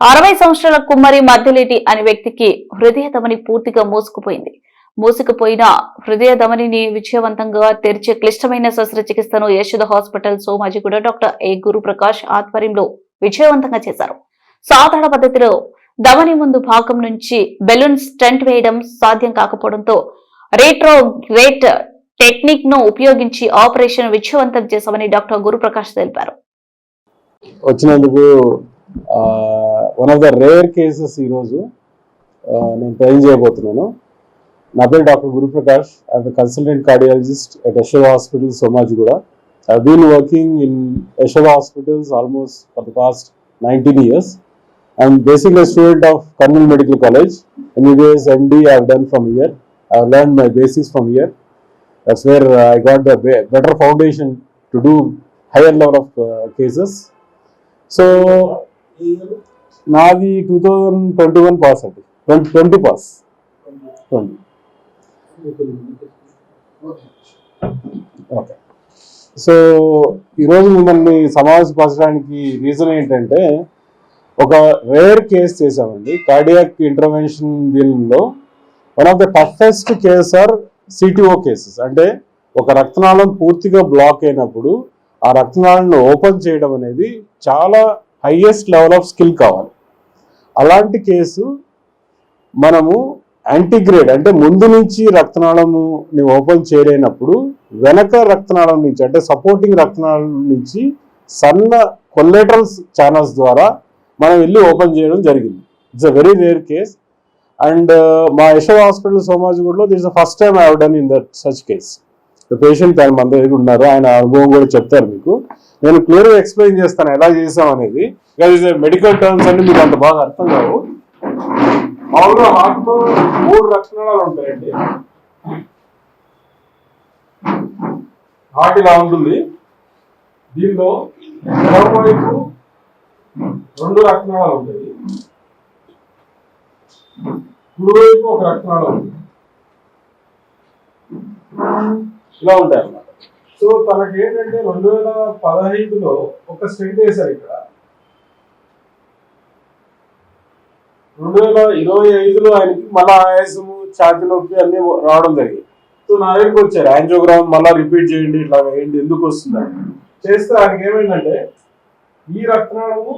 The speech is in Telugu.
అరవై సంవత్సరాల కుమ్మరి మధ్యలేటి అనే వ్యక్తికి హృదయ ధమని పూర్తిగా మూసుకుపోయింది. మూసుకుపోయిన హృదయ ధమనిని విజయవంతంగా తెరిచే క్లిష్టమైన శస్త్రచికిత్సను Yashoda hospital Somajiguda doctor A Guruprakash ఆధ్వర్యంలో విజయవంతంగా చేశారు. సాధారణ పద్ధతిలో ధమని ముందు భాగం నుంచి బెలూన్ స్టంట్ వేయడం సాధ్యం కాకపోవడంతో రేట్రోగ్రేట్ టెక్నిక్ను ఉపయోగించి ఆపరేషన్ విజయవంతం చేశామని డాక్టర్ గురుప్రకాష్ తెలిపారు. వచ్చినందుకు one of the rare cases ఈరోజు ఆ, నేను ట్రైన్ చేయబోతున్నాను. నా పేరు doctor Guruprakash. I consultant cardiologist at Yashoda hospital Somajiguda I been working in Yashoda hospitals almost for the past nineteen years I'm basically student of Kurnool medical college MBBS MD I done from year I learn my basics from year that's where I got the better foundation to do higher level of cases so నాది two thousand twenty one pass అండి twenty twenty pass twenty okay so ఈరోజు మిమ్మల్ని సమావేశపరచడానికి రీజన్ ఏంటంటే ఒక రేర్ కేస్ చేసామండి కార్డియాక్ ఇంటర్వెన్షన్ దీనిలో one of the toughest case are CTO cases అంటే ఒక రక్తనాళం పూర్తిగా బ్లాక్ అయినప్పుడు ఆ రక్తనాళాలను ఓపెన్ చేయడం అనేది చాలా హైయెస్ట్ లెవెల్ ఆఫ్ స్కిల్ కావాలి. అలాంటి కేసు మనము యాంటీగ్రేడ్ అంటే ముందు నుంచి రక్తనాళముని ఓపెన్ చేయలేనప్పుడు వెనక రక్తనాళం నుంచి అంటే సపోర్టింగ్ రక్తనాళం నుంచి సన్న కొల్లెటరల్స్ ఛానల్స్ ద్వారా మనం వెళ్ళి ఓపెన్ చేయడం జరిగింది. It's a very rare case and మా Yasho hospital సోమాజిగూడలో this first time I done in that such case. Patient ఆయన మన దగ్గర ఉన్నారు. ఆయన అనుభవం కూడా చెప్తారు మీకు. నేను క్లియర్గా ఎక్స్ప్లెయిన్ చేస్తాను ఎలా చేసాం అనేది. మెడికల్ టర్మ్స్ అన్ని మీకు అంత బాగా అర్థం కావు. మామూలుగా హార్ట్ మూడు లక్షణాలు ఉంటాయండి. హార్ట్ ఇలా ఉంటుంది. దీనిలో మరోవైపు వైపు రెండు లక్షణాలు ఉంటాయి. కుడివైపు ఒక లక్షణాలు ఉంటుంది ఇలా ఉంటాయి అన్నమాట సో తనకి ఏంటంటే రెండు వేల పదహైదులో ఒక స్టెంట్ వేశారు ఇక్కడ. రెండు వేల ఇరవై ఐదులో ఆయనకి మళ్ళా ఆయాసము ఛాతి నొప్పి అన్ని రావడం జరిగింది. సో నా దగ్గరికి వచ్చారు. యాంజియోగ్రామ్ మళ్ళా రిపీట్ చేయండి ఇట్లా వేయండి ఎందుకు వస్తుందని. చేస్తే ఆయనకి ఏమైందంటే ఈ రక్తనాళము